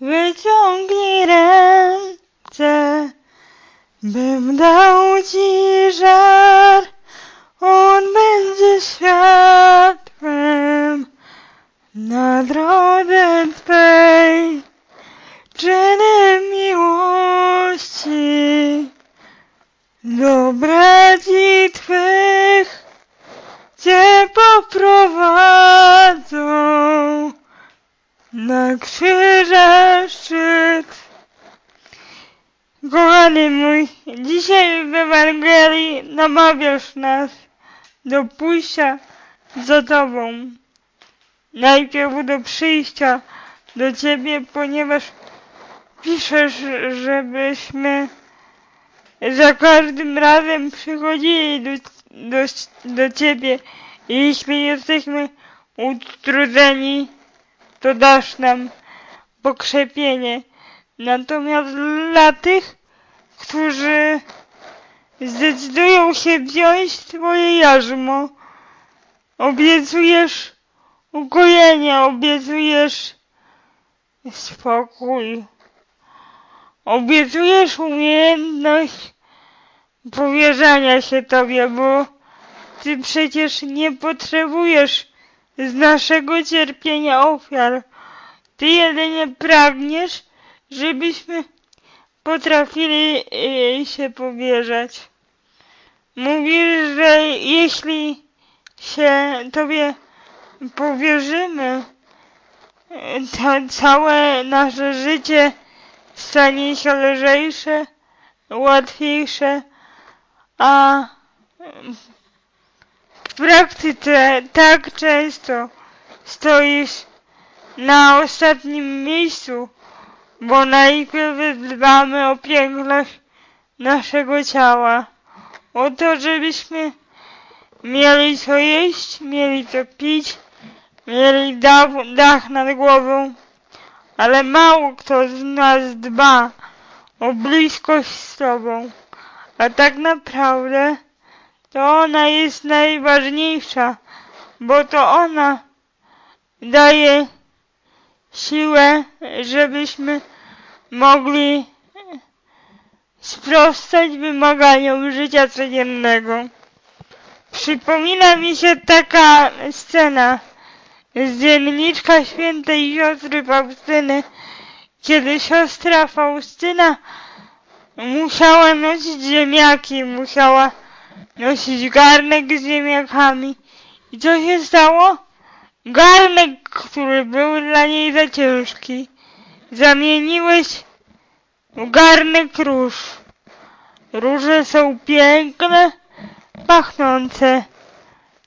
Wyciągnij ręce, bym dał ci żar. On będzie światłem na drodze Twej. Czyny miłości do braci Twych Cię poprowadzą na krzyże szczyt. Kochany mój, dzisiaj w Ewangelii namawiasz nas do pójścia za Tobą. Najpierw do przyjścia do Ciebie, ponieważ piszesz, żebyśmy za każdym razem przychodzili do, do, do Ciebie. Jeśli jesteśmy utrudzeni, to dasz nam pokrzepienie. Natomiast dla tych, którzy zdecydują się wziąć Twoje jarzmo, obiecujesz ukojenie, obiecujesz spokój. Obiecujesz umiejętność powierzania się Tobie, bo Ty przecież nie potrzebujesz z naszego cierpienia ofiar. Ty jedynie pragniesz, żebyśmy potrafili jej się powierzać. Mówisz, że jeśli się Tobie powierzymy, to całe nasze życie stanie się lżejsze, łatwiejsze, a w praktyce tak często stoisz na ostatnim miejscu, bo najpierw dbamy o piękność naszego ciała, o to, żebyśmy mieli co jeść, mieli co pić, mieli dach, dach nad głową, ale mało kto z nas dba o bliskość z Tobą, a tak naprawdę to ona jest najważniejsza, bo to ona daje siłę, żebyśmy mogli sprostać wymaganiom życia codziennego. Przypomina mi się taka scena z dzienniczka świętej siostry Faustyny, kiedy siostra Faustyna musiała nosić ziemniaki, musiała nosić garnek z ziemniakami. I co się stało? Garnek, który był dla niej za ciężki, zamieniłeś w garnek róż. Róże są piękne, pachnące,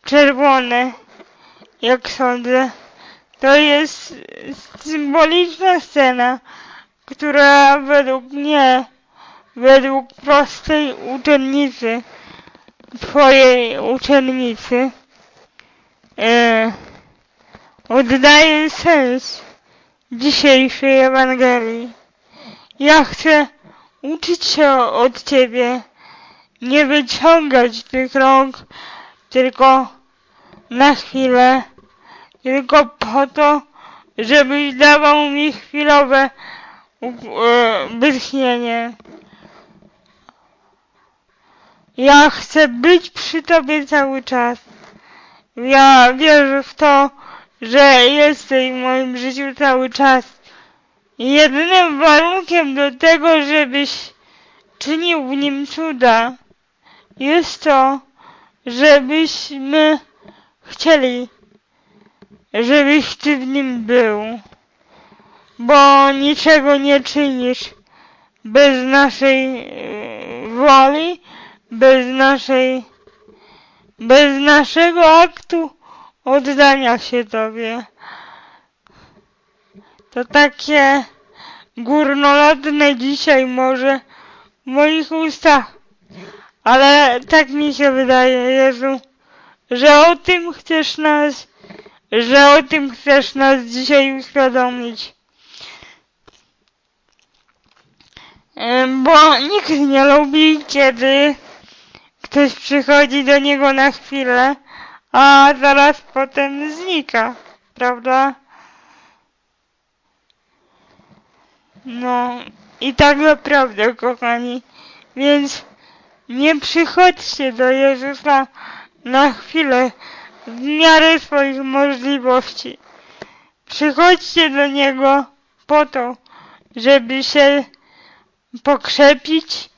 czerwone, jak sądzę. To jest symboliczna scena, która według mnie, według prostej uczennicy, twojej uczennicy, e, oddaje sens dzisiejszej Ewangelii. Ja chcę uczyć się od Ciebie, nie wyciągać tych rąk tylko na chwilę, tylko po to, żebyś dawał mi chwilowe wytchnienie. Ja chcę być przy Tobie cały czas. Ja wierzę w to, że jesteś w moim życiu cały czas. Jedynym warunkiem do tego, żebyś czynił w nim cuda, jest to, żebyśmy chcieli, żebyś Ty w nim był, bo niczego nie czynisz bez naszej e, woli, bez naszej, bez naszego aktu oddania się Tobie. To takie górnolotne dzisiaj może w moich ustach, ale tak mi się wydaje, Jezu, że o tym chcesz nas, że o tym chcesz nas dzisiaj uświadomić. Bo nikt nie lubi, kiedy ktoś przychodzi do niego na chwilę, a zaraz potem znika, prawda? No i tak naprawdę, kochani. Więc nie przychodźcie do Jezusa na chwilę w miarę swoich możliwości. Przychodźcie do Niego po to, żeby się pokrzepić,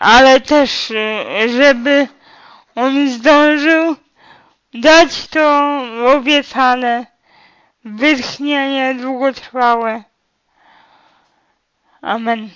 ale też, e, żeby On zdążył dać to obiecane wytchnienie długotrwałe. Amen.